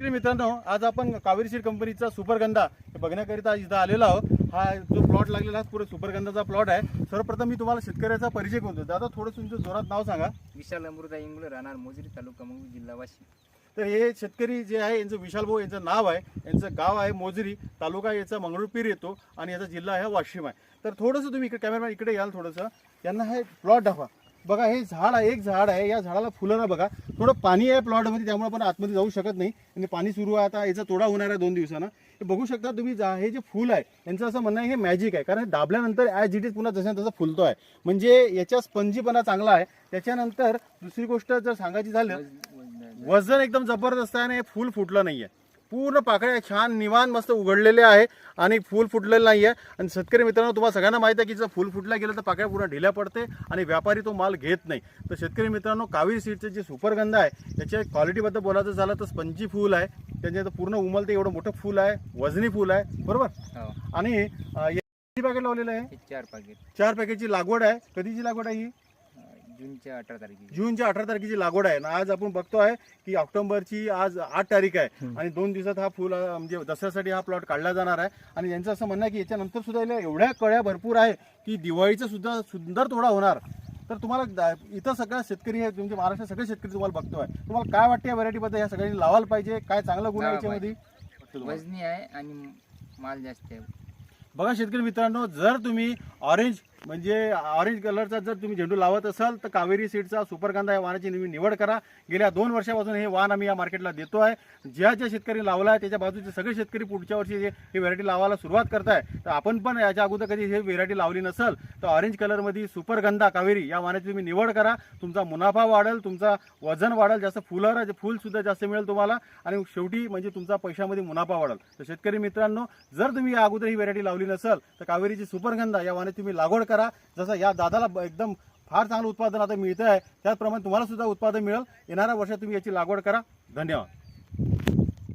मित्रांनो आज आपण कावेरी सीड कंपनीचा सुपरगंधा हे बघण्याकरिता इथं आलेलो आहोत. हा जो प्लॉट लागलेला आहे पुरे सुपरगंधाचा प्लॉट आहे. सर्वप्रथम मी तुम्हाला शेतकऱ्याचा परिचय करतो दादा थोडं तुमचं जोरात नाव सांगा. विशाल अमृता इंगुले राहणार मोजरी तालुका मंगळूर जिल्हा वाशिम. तर हे शेतकरी जे आहे यांचं विशाल भाऊ यांचं नाव आहे. यांचं गाव आहे मोजरी तालुका याचा मंगळूरपीर येतो आणि याचा जिल्हा आहे वाशिम आहे. तर थोडंसं तुम्ही इकडे कॅमेरामॅन इकडे याल थोडंसं. यांना हे प्लॉट दाखवा. बघा हे झाड आहे एक झाड आहे. या झाडाला फुलं ना बघा. थोडं पाणी आहे प्लॉटमध्ये त्यामुळे आपण आतमध्ये जाऊ शकत नाही. आणि पाणी सुरू आहे आता याचा तोडा होणार आहे दोन दिवसानं. हे बघू शकता तुम्ही जा- हे जे फुल आहे यांचं असं म्हणणं आहे हे मॅजिक आहे. कारण हे दाबल्यानंतर ॲज इट इज पुन्हा जसं तसं फुलतो आहे. म्हणजे याच्या स्पंजीपणा चांगला आहे. त्याच्यानंतर दुसरी गोष्ट जर सांगायची झालं वजन एकदम जबरदस्त आहे आणि हे फुल फुटलं नाहीये. पूर्ण पाकळ्या छान निवान मस्त उघडलेले आहे आणि फुल फुटलेलं नाहीये. आणि शेतकरी मित्रांनो तुम्हाला सगळ्यांना माहिती आहे की जर फुल फुटला गेलं तर पाकळ्या पूर्ण ढिल्या पडते आणि व्यापारी तो माल घेत नाही. तर शेतकरी मित्रांनो कावेरी सीडचे जे सुपरगंध आहे त्याच्या क्वालिटीबद्दल बोलायचं झालं तर स्पंजी फुल आहे. त्याच्या पूर्ण उमलते एवढं मोठं फुल आहे वजनी फुल आहे. बरोबर? हो. आणि किती पॅकेट लावलेलं आहे? चार पाकिट चार पॅकेटची लागवड आहे. कधीची लागवड आहे ही? जूनच्या अठरा तारखेची. जूनच्या अठरा तारखेची लागवड आहे. आणि आज आपण बघतो आहे की ऑक्टोबरची आज आठ तारीख आहे. आणि दोन दिवसात हा फुल अं, म्हणजे दसऱ्यासाठी हा प्लॉट काढला जाणार आहे. आणि यांचं असं म्हणणं आहे की याच्यानंतर सुद्धा याला एवढ्या कळ्या भरपूर आहे की दिवाळीचा सुद्धा सुंदर तोडा होणार. तर तुम्हाला दा- इथं सगळ्या शेतकरी आहे तुमच्या महाराष्ट्रात सगळे शेतकरी तुम्हाला बघतोय. तुम्हाला काय वाटते या व्हरायटीबद्दल या सगळ्यांनी लावायला पाहिजे? काय चांगलं गुण आहे लावा याच्यामध्ये? वजनी आहे आणि माल जास्त आहे. बघा शेतकरी मित्रांनो जर तुम्ही ऑरेंज म्हणजे ऑरेंज कलरचा जर तुम्ही झेंडू लावत असाल तर कावेरी सीडचा सुपरकांदा या वाहनाची तुम्ही निवड करा. गेल्या दोन वर्षापासून हे वाहन आम्ही या मार्केटला देतो आहे. ज्या ज्या शेतकरी लावला आहे त्याच्या बाजूचे सगळे शेतकरी पुढच्या वर्षी हे व्हरायटी व्हेरायटी लावायला सुरुवात करताय. तर आपण पण याच्या अगोदर कधी हे व्हेरायटी लावली नसेल तर ऑरेंज कलरमध्ये सुपरगंधा कावेरी या वाहनाची तुम्ही निवड करा. तुमचा मुनाफा वाढेल तुमचा वजन वाढेल जास्त फुलं फुलसुद्धा जास्त मिळेल तुम्हाला. आणि शेवटी म्हणजे तुमचा पैशामध्ये मुनाफा वाढेल. तर शेतकरी मित्रांनो जर तुम्ही या अगोदर ही व्हेरायटी लावली नसेल तर कावेरीची सुपरगंधा या वाहनाची तुम्ही लागवड करा. जसं या दादाला एकदम फार चांगलं उत्पादन आता मिळतं आहे त्याचप्रमाणे तुम्हाला सुद्धा उत्पादन मिळेल. येणाऱ्या वर्षात तुम्ही याची लागवड करा. धन्यवाद.